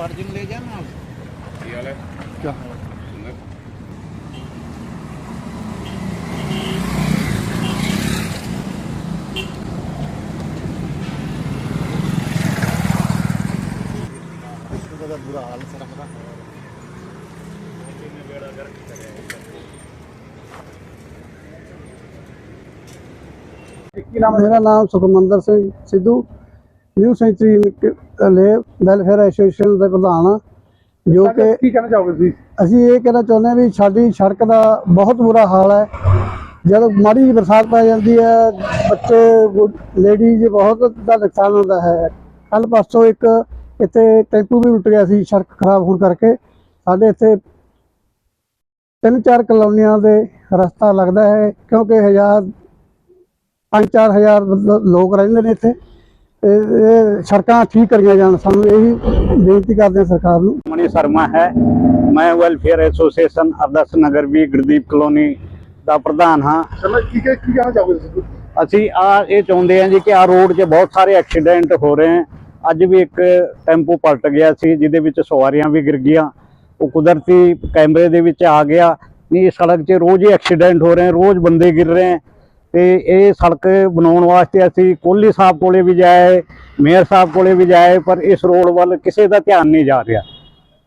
ਹਾਲ ਹੈ ਕਿਆ? ਬੜਾ ਬੁਰਾ ਹਾਲ ਸੜਕ ਦਾ ਕੀ ਨਾਮ ਮੇਰਾ ਨਾਮ ਸੁਖਮੰਦਰ ਸਿੰਘ ਸਿੱਧੂ ਨਿਊ ਸੈਂਚੁਰੀ ਲੇ ਵੈਲਫੇਅਰ ਐਸੋਸੀਏਸ਼ਨ ਦੇ ਪ੍ਰਧਾਨ ਹਾਂ ਜੋ ਕਿ ਕੀ ਕਹਿਣਾ ਚਾਹੋਗੇ ਤੁਸੀਂ? ਅਸੀਂ ਇਹ ਕਹਿਣਾ ਚਾਹੁੰਦੇ ਹਾਂ ਵੀ ਸਾਡੀ ਸੜਕ ਦਾ ਬਹੁਤ ਬੁਰਾ ਹਾਲ ਹੈ। ਜਦੋਂ ਮਾੜੀ ਜਿਹੀ ਬਰਸਾਤ ਪੈ ਜਾਂਦੀ ਹੈ ਬੱਚੇ ਲੇਡੀਜ਼ ਬਹੁਤ ਦਾ ਨੁਕਸਾਨ ਹੁੰਦਾ ਹੈ। ਕੱਲ ਪਾਸੋਂ ਇੱਕ ਇੱਥੇ ਟੈਂਪੂ ਵੀ ਉੱਟ ਗਿਆ ਸੀ ਸੜਕ ਖਰਾਬ ਹੋਣ ਕਰਕੇ। ਸਾਡੇ ਇੱਥੇ ਤਿੰਨ ਚਾਰ ਕਲੋਨੀਆਂ ਦੇ ਰਸਤਾ ਲੱਗਦਾ ਹੈ ਕਿਉਂਕਿ ਹਜ਼ਾਰ ਪੰਜ ਚਾਰ ਹਜ਼ਾਰ ਮਤਲਬ ਲੋਕ ਰਹਿੰਦੇ ਨੇ ਇੱਥੇ। ਇਹ ਸੜਕਾਂ ਠੀਕ ਕਰੀਆਂ ਜਾਣ। ਸਾਨੂੰ ਇਹੀ ਬੇਨਤੀ ਕਰਦੇ ਹਾਂ ਸਰਕਾਰ ਨੂੰ। ਮਣੀ ਸ਼ਰਮਾ ਹੈ। ਮੈਂ ਵੈਲਫੇਅਰ ਐਸੋਸੀਏਸ਼ਨ ਅਰਦਸ ਨਗਰ ਵੀ ਗੁਰਦੀਪ ਕਲੋਨੀ ਦਾ ਪ੍ਰਧਾਨ ਹਾਂ। ਸਮਝ ਕੀ ਕੀ ਕਹਿਣਾ ਚਾਹੋਗੇ ਅਸੀਂ ਆ ਇਹ ਚਾਹੁੰਦੇ ਹਾਂ ਜੀ ਕਿ ਆ ਰੋਡ 'ਚ ਬਹੁਤ ਸਾਰੇ ਐਕਸੀਡੈਂਟ ਹੋ ਰਹੇ ਹਨ ਅੱਜ ਵੀ ਇੱਕ ਟੈਂਪੂ ਪਲਟ ਗਿਆ ਸੀ ਜਿਹਦੇ ਵਿੱਚ ਸਵਾਰੀਆਂ ਵੀ ਗਿਰ ਗਈਆਂ। ਉਹ ਕੁਦਰਤੀ ਕੈਮਰੇ ਦੇ ਵਿੱਚ ਆ ਗਿਆ। ਨਹੀਂ ਇਸ ਸੜਕ 'ਚ ਰੋਜ਼ ਹੀ ਐਕਸੀਡੈਂਟ ਹੋ ਰਹੇ ਹਨ ਰੋਜ਼ ਬੰਦੇ ਗਿਰ ਰਹੇ ਹਨ ਤੇ ਇਹ ਸੜਕ ਬਣਾਉਣ ਵਾਸਤੇ ਅਸੀਂ ਕੋਹਲੀ ਸਾਹਿਬ ਕੋਲੇ ਵੀ ਜਾਏ, ਮੇਅਰ ਸਾਹਿਬ ਕੋਲੇ ਵੀ ਜਾਏ, ਪਰ ਇਸ ਰੋਡ ਵੱਲ ਕਿਸੇ ਦਾ ਧਿਆਨ ਨਹੀਂ ਜਾ ਰਿਹਾ।